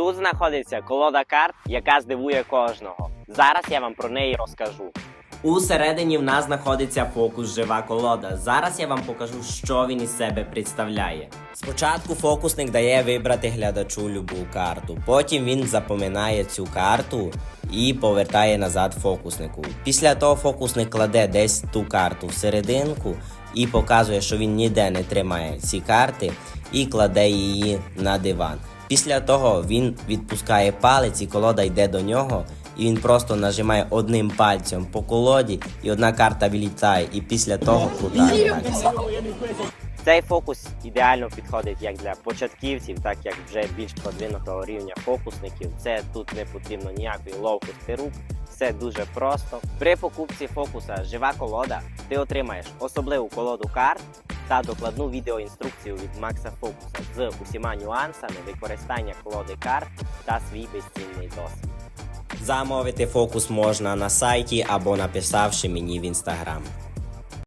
Тут знаходиться колода карт, яка здивує кожного. Зараз я вам про неї розкажу. Усередині в нас знаходиться фокус жива колода. Зараз я вам покажу, що він із себе представляє. Спочатку фокусник дає вибрати глядачу любу карту. Потім він запоминає цю карту і повертає назад фокуснику. Після того фокусник кладе десь ту карту всерединку і показує, що він ніде не тримає ці карти, і кладе її на диван. Після того він відпускає палець і колода йде до нього, і він просто нажимає одним пальцем по колоді, і одна карта вилітає, і після того крутає. Цей фокус ідеально підходить як для початківців, так як вже більш продвинутого рівня фокусників. Це тут не потрібно ніякої ловкості рук. Все дуже просто. При покупці фокуса жива колода ти отримаєш особливу колоду карт та докладну відеоінструкцію від Макса Фокуса з усіма нюансами використання колоди карт та свій безцінний досвід. Замовити фокус можна на сайті або написавши мені в інстаграм.